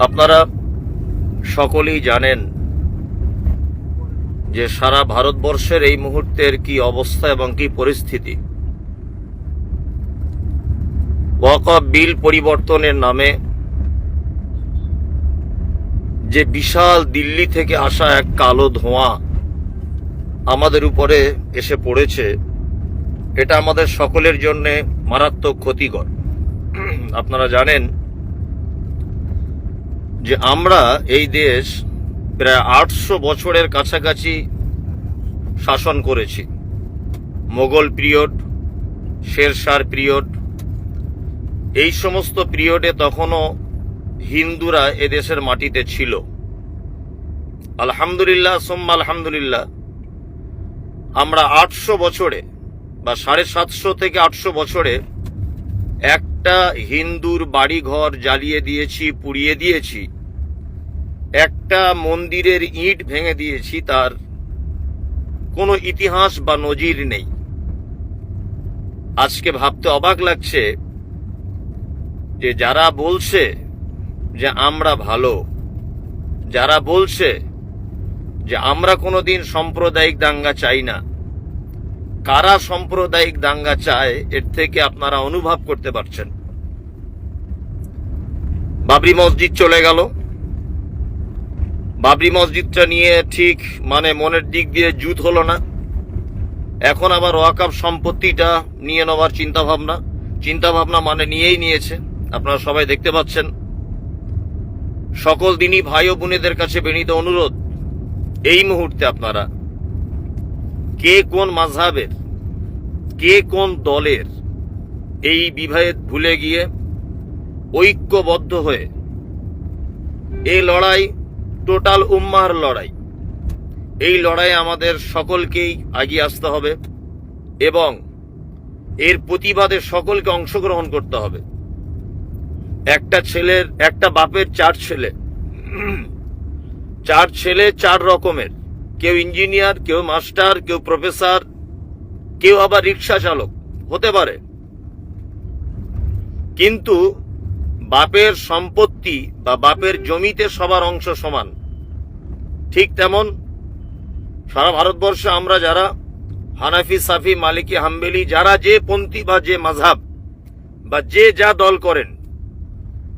আপনারা সকলেই জানেন যে সারা ভারতবর্ষের এই মুহূর্তের কি অবস্থা এবং কি পরিস্থিতি। ওয়াকফ বিল পরিবর্তনের নামে যে বিশাল দিল্লি থেকে আসা এক কালো ধোঁয়া আমাদের উপরে এসে পড়েছে, এটা আমাদের সকলের জন্য মারাত্মক ক্ষতিকর। আপনারা জানেন যে আমরা এই দেশ প্রায় আটশো বছরের কাছাকাছি শাসন করেছি। মোগল পিরিয়ড শেরশার পিরিয়ড, এই সমস্ত পিরিয়ডে তখনও হিন্দুরা এদেশের মাটিতে ছিল। আলহামদুলিল্লাহ, সোম্মা আলহামদুলিল্লাহ, আমরা আটশো বছরে বা সাড়ে সাতশো থেকে আটশো বছরে একটা হিন্দুর বাড়িঘর জ্বালিয়ে দিয়েছি, পুড়িয়ে দিয়েছি। একটা মন্দিরের ইট ভেঙে দিয়েছি, তার কোনো ইতিহাস বা নজির নেই। আজকে ভাবতে অবাক লাগছে যে যারা বলছে যে আমরা ভালো, যারা বলছে যে আমরা কোনোদিন সাম্প্রদায়িক দাঙ্গা চাই না কারা সাম্প্রদায়িক দাঙ্গা চায়, এর থেকে আপনারা অনুভব করতে পারছেন। বাবরি মসজিদ চলে গেল। বাবরি মসজিদটা নিয়ে ঠিক মানে মনের দিক দিয়ে জুত হলো না। এখন আবার ওয়াকাপ সম্পত্তিটা নিয়ে নেওয়ার চিন্তা ভাবনা চিন্তা ভাবনা মানে নিয়েই নিয়েছে। আপনারা সবাই দেখতে পাচ্ছেন। সকল দিনই ভাই ও বোনেদের কাছে বিনীত অনুরোধ, এই মুহূর্তে আপনারা কে কোন মাঝহাবের, কে কোন দলের, এই বিভেদ ভুলে গিয়ে ঐক্যবদ্ধ হয়ে এই লড়াই টোটাল উম্মার লড়াই। এই লড়াই আমাদের সকলকেই আগিয়ে আসতে হবে এবং এর প্রতিবাদে সকলকে অংশগ্রহণ করতে হবে। একটা ছেলের, একটা বাপের চার ছেলে। চার ছেলে চার রকমের। কেউ ইঞ্জিনিয়ার, কেউ মাস্টার, কেউ প্রফেসর, কেউ আবার রিক্সা চালক, হতে পারে। কিন্তু বাপের সম্পত্তি বা বাপের জমিতে সবার অংশ সমান। ঠিক তেমন সারা ভারতবর্ষে আমরা যারা হানাফি, সাফি, মালিকি, হাম্বেলি, যারা যে পন্থী বা যে মাঝহাব বা যে যা দল করেন,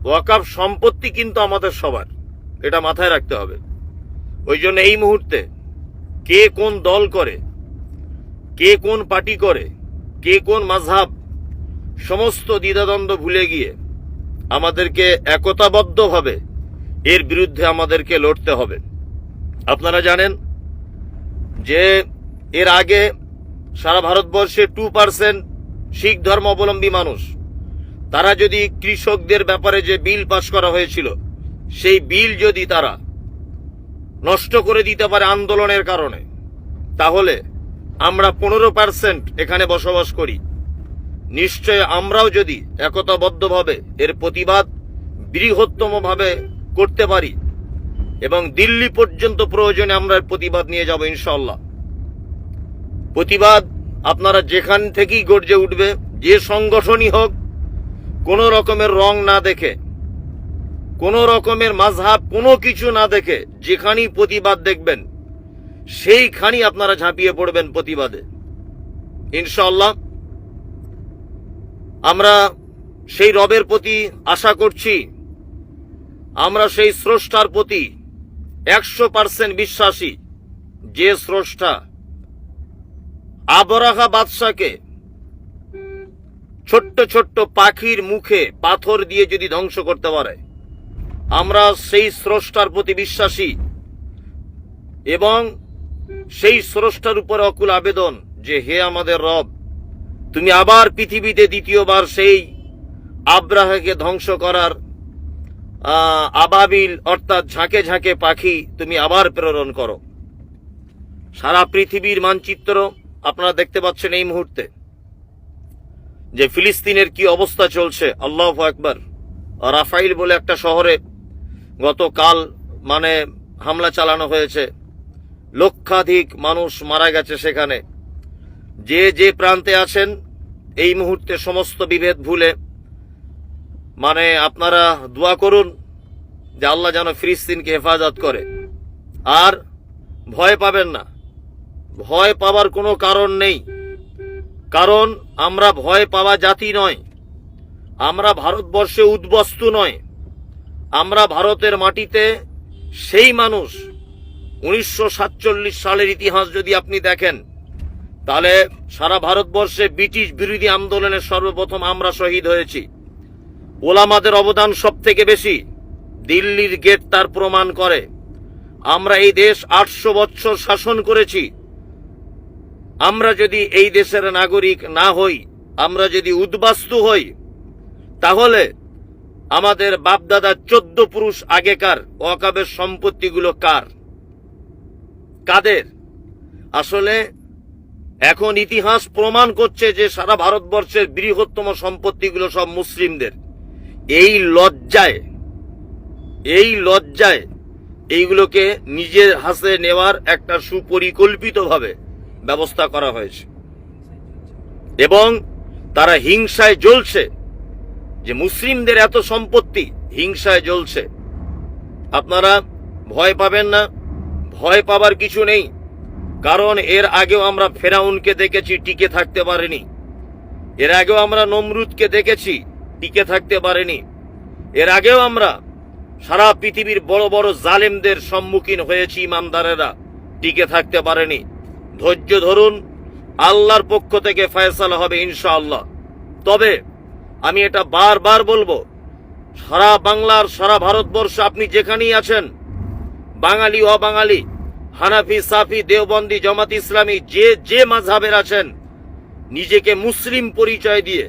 ওয়াকাফ সম্পত্তি কিন্তু আমাদের সবার। এটা মাথায় রাখতে হবে। ওই জন্য এই মুহূর্তে কে কোন দল করে, কে কোন পার্টি করে, কে কোন মাঝহাব, সমস্ত দ্বিধাদ্বন্দ্ব ভুলে গিয়ে আমাদেরকে একতাবদ্ধভাবে এর বিরুদ্ধে আমাদেরকে লড়তে হবে। আপনারা জানেন যে এর আগে সারা ভারতবর্ষে টু পার্সেন্ট শিখ ধর্মাবলম্বী মানুষ, তারা যদি কৃষকদের ব্যাপারে যে বিল পাশ করা হয়েছিল, সেই বিল যদি তারা নষ্ট করে দিতে পারে আন্দোলনের কারণে। তাহলে আমরা পনেরো পার্সেন্ট এখানে বসবাস করি। নিশ্চয় আমরাও যদি একতাবদ্ধভাবে এর প্রতিবাদ বৃহত্তমভাবে করতে পারি এবং দিল্লি পর্যন্ত প্রয়োজনে আমরা প্রতিবাদ নিয়ে যাব ইনশাল্লাহ প্রতিবাদ আপনারা যেখান থেকেই গর্জে উঠবে, যে সংগঠনই হোক, কোনো রকমের রং না দেখে কোনো রকমের মাঝহাব কোনো কিছু না দেখে যেখানেই প্রতিবাদ দেখবেন, সেইখানেই আপনারা ঝাঁপিয়ে পড়বেন প্রতিবাদে। ইনশাল্লাহ আমরা সেই রবের প্রতি আশা করছি, আমরা সেই স্রষ্টার প্রতি একশো পার্সেন্ট বিশ্বাসী যে স্রষ্টা আবরাহা বাদশাকে ছোট্ট ছোট্ট পাখির মুখে পাথর দিয়ে যদি ধ্বংস করতে পারে আমরা সেই স্রষ্টার প্রতি বিশ্বাসী এবং সেই স্রষ্টার উপরে অকুল আবেদন যে হে আমাদের রব, তুমি আবার পৃথিবীতে দ্বিতীয়বার সেই আব্রাহাকে ধ্বংস করার আবাবিল অর্থাৎ ঝাঁকে ঝাঁকে পাখি তুমি আবার প্রেরণ করো। সারা পৃথিবীর মানচিত্র আপনারা দেখতে পাচ্ছেন এই মুহূর্তে যে ফিলিস্তিনের কি অবস্থা চলছে। আল্লাহ একবার রাফাইল বলে একটা শহরে গতকাল মানে হামলা চালানো হয়েছে। লক্ষাধিক মানুষ মারা গেছে সেখানে। যে যে প্রান্তে আছেন, এই মুহূর্তে সমস্ত বিভেদ ভুলে। মানে আপনারা দোয়া করুন যে আল্লাহ যেন ফিলিস্তিনকে হেফাজত করে। আর ভয় পাবেন না। ভয় পাবার কোনো কারণ নেই। কারণ আমরা ভয় পাওয়া জাতি নয়। আমরা ভারতবর্ষে উদ্বস্তু নয়। আমরা ভারতের মাটিতে সেই মানুষ উনিশশো সাতচল্লিশ সালের ইতিহাস যদি আপনি দেখেন, তাহলে সারা ভারতবর্ষে ব্রিটিশ বিরোধী আন্দোলনে সর্বপ্রথম আমরা শহীদ হয়েছি। ওলামাদের অবদান সব থেকে বেশি দিল্লির গেট তার প্রমাণ করে। আমরা এই দেশ আটশো বৎসর শাসন করেছি। আমরা যদি এই দেশের নাগরিক না হই, আমরা যদি উদ্বাস্তু হই, তাহলে আমাদের বাপদাদা চোদ্দ পুরুষ আগেকার ওয়াকাবের সম্পত্তিগুলো কার? কাদের? আসলে এখন ইতিহাস প্রমাণ করছে যে সারা ভারতবর্ষের বৃহত্তম সম্পত্তিগুলো সব মুসলিমদের। এই লজ্জায় এই লজ্জায় এইগুলোকে নিজের হাতে নেওয়ার একটা সুপরিকল্পিতভাবে ব্যবস্থা করা হয়েছে। এবং তারা হিংসায় জ্বলছে। যে মুসলিমদের এত সম্পত্তি হিংসায় জ্বলছে। আপনারা ভয় পাবেন না, ভয় পাবার কিছু নেই, কারণ এর আগেও আমরা ফেরাউনকে দেখেছি টিকে থাকতে পারেনি। এর আগেও আমরা নমরুদকে দেখেছি টিকে থাকতে পারেনি। এর আগেও আমরা সারা পৃথিবীর বড় বড় জালেমদের সম্মুখীন হয়েছি, ইমানদারেরা টিকে থাকতে পারেনি। ধৈর্য ধরুন, আল্লাহর পক্ষ থেকে ফয়সালা হবে ইনশাআল্লাহ। তবে আমি এটা বারবার বলব। সারা বাংলার, সারা ভারতবর্ষ আপনি যেখানেই আছেন, বাঙালি, অবাঙালি, হানাফি, সাফি, দেওবন্দি, জমাত ইসলামী, যে যে মাঝহাবের আছেন, নিজেকে মুসলিম পরিচয় দিয়ে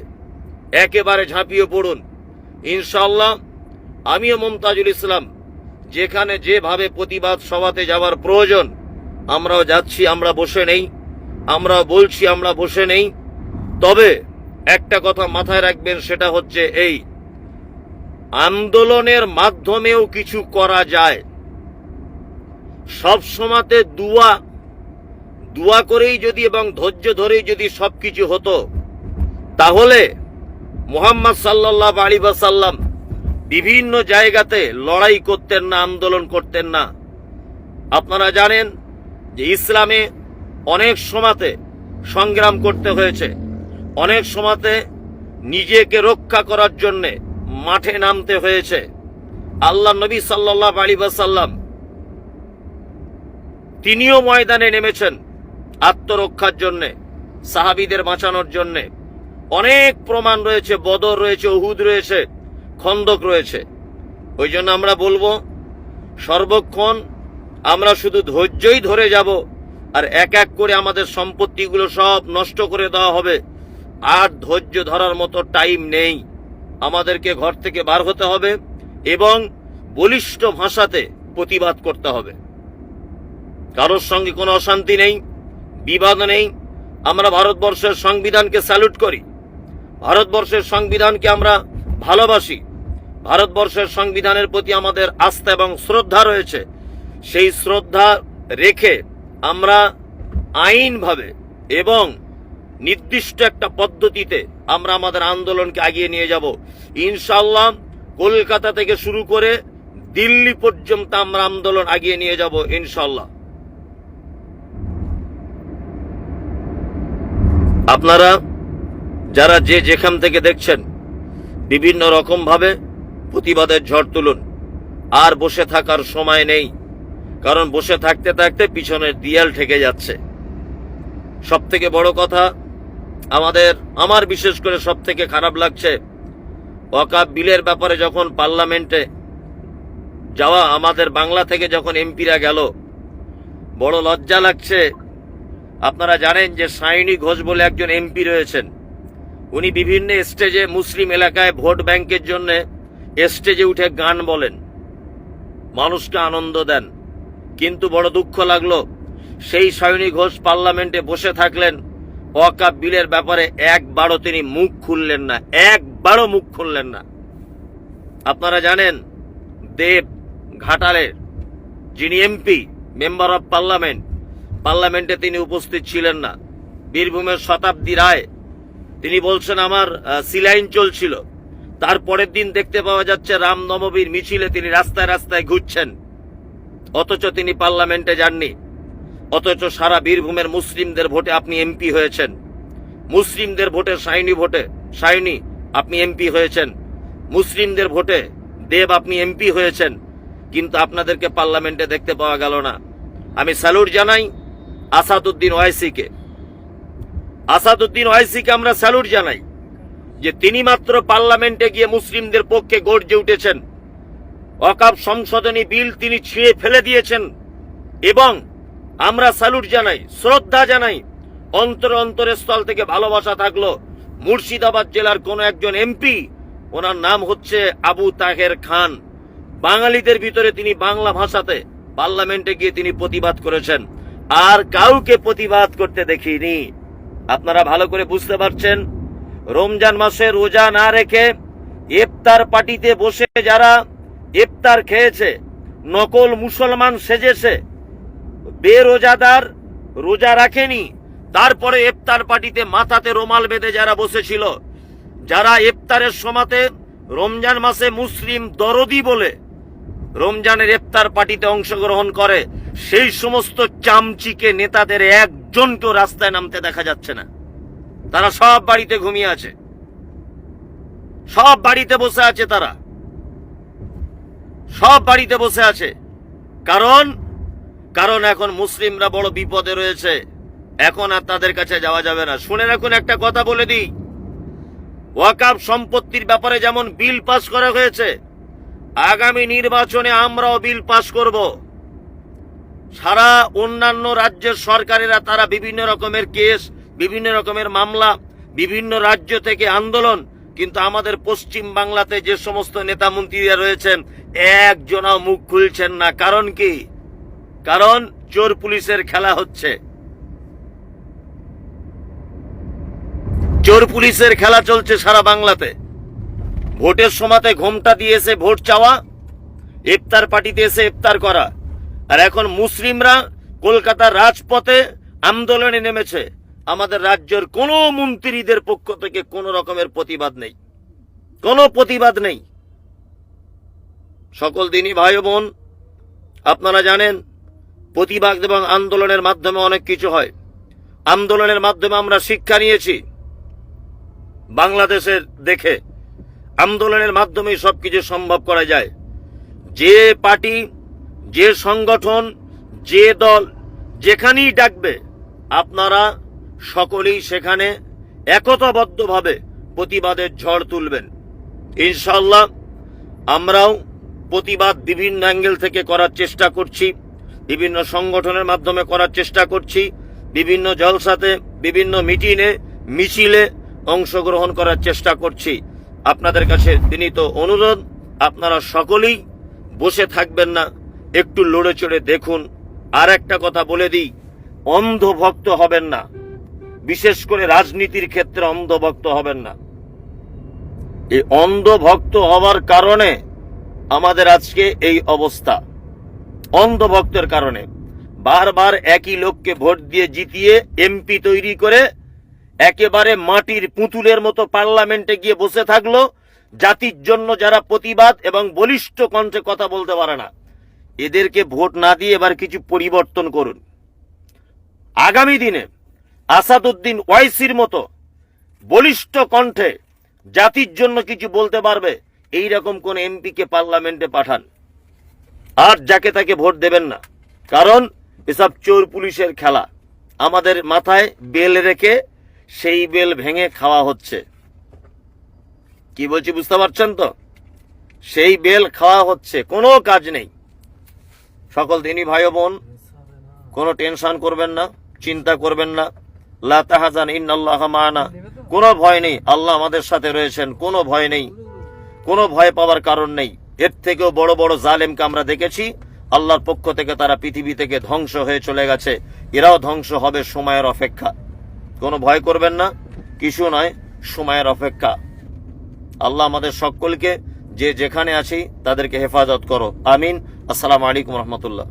একেবারে ঝাঁপিয়ে পড়ুন। ইনশাল্লাহ আমিও মমতাজুল ইসলাম, যেখানে যেভাবে প্রতিবাদ সভাতে যাওয়ার প্রয়োজন, আমরাও যাচ্ছি, আমরা বসে নেই আমরা বলছি, আমরা বসে নেই। তবে একটা কথা মাথায় রাখবেন, সেটা হচ্ছে এই, আন্দোলনের মাধ্যমেও কিছু করা যায়। সব সময়তে দুয়া দুয়া করেই যদি এবং ধৈর্য ধরেই যদি সবকিছু হতো, তাহলে মোহাম্মদ সাল্লাহ আলী সাল্লাম বিভিন্ন জায়গাতে লড়াই করতেন না, আন্দোলন করতেন না। আপনারা জানেন যে ইসলামে অনেক সময়তে সংগ্রাম করতে হয়েছে। অনেক সময়তে নিজেকে রক্ষা করার জন্যে মাঠে নামতে হয়েছে। আল্লাহ নবী সাল্লাহ আলী সাল্লাম তিনিও ময়দানে নেমেছেন আত্মরক্ষার জন্যে, সাহাবিদের বাঁচানোর জন্যে। অনেক প্রমাণ রয়েছে, বদর রয়েছে, উহুদ রয়েছে, খন্দক রয়েছে। ওই জন্য আমরা বলব, সর্বক্ষণ আমরা শুধু ধৈর্যই ধরে যাব আর এক এক করে আমাদের সম্পত্তিগুলো সব নষ্ট করে দেওয়া হবে। আর ধৈর্য ধরার মতো টাইম নেই। আমাদেরকে ঘর থেকে বার হতে হবে এবং বলিষ্ঠ ভাষাতে প্রতিবাদ করতে হবে। কারোর সঙ্গে কোনো অশান্তি নেই, বিবাদ নেই। আমরা ভারতবর্ষের সংবিধানকে স্যালুট করি। ভারতবর্ষের সংবিধানকে আমরা ভালোবাসি। ভারতবর্ষের সংবিধানের প্রতি আমাদের আস্থা এবং শ্রদ্ধা রয়েছে। সেই শ্রদ্ধা রেখে আমরা আইনভাবে এবং নির্দিষ্ট একটা পদ্ধতিতে আমরা আমাদের আন্দোলনকে এগিয়ে নিয়ে যাব। ইনশাল্লাহ কলকাতা থেকে শুরু করে দিল্লি পর্যন্ত আমরা আন্দোলন এগিয়ে নিয়ে যাব ইনশাল্লাহ আপনারা যারা যে যেখান থেকে দেখছেন, বিভিন্ন রকম ভাবে প্রতিবাদের ঝড় তুলুন। আর বসে থাকার সময় নেই, কারণ বসে থাকতে থাকতে পিছনের দিয়াল ঠেকে যাচ্ছে। সব থেকে বড় কথা আমাদের, আমার বিশেষ করে সব থেকে খারাপ লাগছে, ওয়াকাব বিলের ব্যাপারে যখন পার্লামেন্টে যাওয়া, আমাদের বাংলা থেকে যখন এমপিরা গেল, বড় লজ্জা লাগছে। আপনারা জানেন যে সায়নী ঘোষ বলে একজন এমপি রয়েছেন। উনি বিভিন্ন স্টেজে মুসলিম এলাকায় ভোট ব্যাংকের জন্য স্টেজে উঠে গান বলেন। মানুষকে আনন্দ দেন। কিন্তু বড় দুঃখ লাগল, সেই সায়নী ঘোষ পার্লামেন্টে বসে থাকলেন ওয়াকাব বিলের ব্যাপারে একবারও তিনি মুখ খুললেন না, একবারও মুখ খুললেন না। আপনারা জানেন, দেব ঘাটালের যিনি এমপি, মেম্বার অফ পার্লামেন্ট, পার্লামেন্টে তিনি উপস্থিত ছিলেন না। বীরভূমের শতাব্দী রায়, তিনি বলছেন, আমার সিলাইন চলছিল। তারপরের দিন দেখতে পাওয়া যাচ্ছে রামনবমীর মিছিলে তিনি রাস্তায় রাস্তায় ঘুরছেন। অথচ তিনি পার্লামেন্টে যাননি। অথচ সারা বীরভূমের মুসলিমদের ভোটে আপনি এমপি হয়েছেন। মুসলিমদের ভোটে সাইনি ভোটে, সাইনি, আপনি এমপি হয়েছেন। মুসলিমদের ভোটে দেব আপনি এমপি হয়েছেন। কিন্তু আপনাদেরকে পার্লামেন্টে দেখতে পাওয়া গেল না। আমি স্যালুট জানাই আসাদুদ্দিন ওয়াইসিকে। আসাদুদ্দিন ওয়াইসিকে আমরা স্যালুট জানাই যে তিনি মাত্র পার্লামেন্টে গিয়ে মুসলিমদের পক্ষে গর্জে উঠেছেন। অকাপ সংশোধনী বিল তিনি ছিঁড়ে ফেলে দিয়েছেন এবং আমরা স্যালুট জানাই, শ্রদ্ধা জানাই। অন্তর অন্তরের স্থল থেকে ভালোবাসা থাকল। মুর্শিদাবাদ জেলার কোন একজন এমপি, ওনার নাম হচ্ছে আবু তাহের খান। বাঙালিদের ভিতরে তিনি বাংলা ভাষাতে পার্লামেন্টে গিয়ে তিনি প্রতিবাদ করেছেন। আর কাউকে প্রতিবাদ করতে দেখিনি। আপনারা ভালো করে বুঝতে পারছেন, রমজান মাসে রোজা না রেখে ইফতার পার্টিতে বসে যারা ইফতার খেয়েছে, নকল মুসলমান সেজেছে বেরোজাদার রোজা রাখেনি। তারপরে ইফতার পার্টিতে মাথাতে রোমাল বেঁধে যারা বসেছিল, যারা এফতারের সমাতে রমজান মাসে মুসলিম দরদি বলে রমজানের ইফতার পার্টিতে অংশগ্রহণ করে, সেই সমস্ত চামচিকে নেতাদের একজনকেও রাস্তায় নামতে দেখা যাচ্ছে না। তারা সব বাড়িতে ঘুমিয়ে আছে। সব বাড়িতে বসে আছে তারা। সব বাড়িতে বসে আছে। কারণ কারণ এখন মুসলিমরা বড় বিপদে রয়েছে। এখন আর তাদের কাছে যাওয়া যাবে না। শুনে রাখুন একটা কথা বলে দিই। ওয়াকাব সম্পত্তির ব্যাপারে যেমন বিল পাস করা হয়েছে, আগামী নির্বাচনে আমরাও বিল পাস করব। সারা অন্যান্য রাজ্যের সরকারেরা তারা বিভিন্ন রকমের কেস, বিভিন্ন রকমের মামলা, বিভিন্ন রাজ্য থেকে আন্দোলন, কিন্তু আমাদের পশ্চিম বাংলাতে যে সমস্ত নেতা মন্ত্রীরা রয়েছেন, একজনাও মুখ খুলছেন না। কারণ কি? কারণ চোর পুলিশের খেলা হচ্ছে। চোর পুলিশের খেলা চলছে সারা বাংলাতে। ভোটের সময়তে ঘোমটা দিয়ে এসে ভোট চাওয়া, ইফতার পার্টিতে এসে ইফতার করা। আর এখন মুসলিমরা কলকাতার রাজপথে আন্দোলনে নেমেছে। আমাদের রাজ্যের কোনো মন্ত্রীদের পক্ষ থেকে কোনো রকমের প্রতিবাদ নেই। কোনো প্রতিবাদ নেই। সকল দিনই ভাই বোন, আপনারা জানেন প্রতিবাদ এবং আন্দোলনের মাধ্যমে অনেক কিছু হয়। আন্দোলনের মাধ্যমে আমরা শিক্ষা নিয়েছি। বাংলাদেশের দেখে আন্দোলনের মাধ্যমেই সবকিছু সম্ভব করা যায়। যে পার্টি, যে সংগঠন, যে দল যেখানেই ডাকবে, আপনারা সকলেই সেখানে একতাবদ্ধভাবে প্রতিবাদের ঝড় তুলবেন। ইনশাল্লাহ আমরাও প্রতিবাদ বিভিন্ন অ্যাঙ্গেল থেকে করার চেষ্টা করছি। বিভিন্ন সংগঠনের মাধ্যমে করার চেষ্টা করছি, বিভিন্ন জলসাতে, বিভিন্ন মিটিংয়ে, মিছিলে অংশগ্রহণ করার চেষ্টা করছি। আপনাদের কাছে বিনীত অনুরোধ, আপনারা সকলেই বসে থাকবেন না, একটু লড়ে চড়ে দেখুন। আর একটা কথা বলে দিই, অন্ধভক্ত হবেন না। বিশেষ করে রাজনীতির ক্ষেত্রে অন্ধভক্ত হবেন না। এই অন্ধভক্ত হওয়ার কারণে আমাদের আজকে এই অবস্থা। অন্ধভক্তের কারণে। বারবার একই লোককে ভোট দিয়ে জিতিয়ে এমপি তৈরি করে একেবারে মাটির পুতুলের মতো পার্লামেন্টে গিয়ে বসে থাকল, জাতির জন্য যারা প্রতিবাদ এবং বলিষ্ঠ কণ্ঠে কথা বলতে পারে না, এদেরকে ভোট না দিয়ে এবার কিছু পরিবর্তন করুন। আগামী দিনে আসাদুদ্দিন ওয়াইসির মতো বলিষ্ঠ কণ্ঠে জাতির জন্য কিছু বলতে পারবে এই রকম কোন এমপিকে পার্লামেন্টে পাঠান। আর যাকে তাকে ভোট দেবেন না। কারণ এসব চোর পুলিশের খেলা। আমাদের মাথায় বেল রেখে সেই বেল ভেঙে খাওয়া হচ্ছে। কি বলছি বুঝতে পারছেন তো? সেই বেল খাওয়া হচ্ছে, কোনো কাজ নেই। সকল দিনই ভাই বোন, কোনো টেনশন করবেন না, চিন্তা করবেন না। লা তাহাজান ইন্নাল্লাহ মানা। কোনো ভয় নেই, আল্লাহ আমাদের সাথে রয়েছেন, কোনো ভয় নেই। কোনো ভয় পাওয়ার কারণ নেই। এর থেকেও বড় বড় জালেমকে আমরা দেখেছি। আল্লাহর পক্ষ থেকে তারা পৃথিবী থেকে ধ্বংস হয়ে চলে গেছে। এরাও ধ্বংস হবে সময়ের অপেক্ষা। কোনো ভয় করবেন না, কিছু নয়, সময়ের অপেক্ষা। আল্লাহ আমাদের সকলকে যে যেখানে আছি তাদেরকে হেফাজত করো। আমিন। আসসালামু আলাইকুম রহমতুল্লাহ।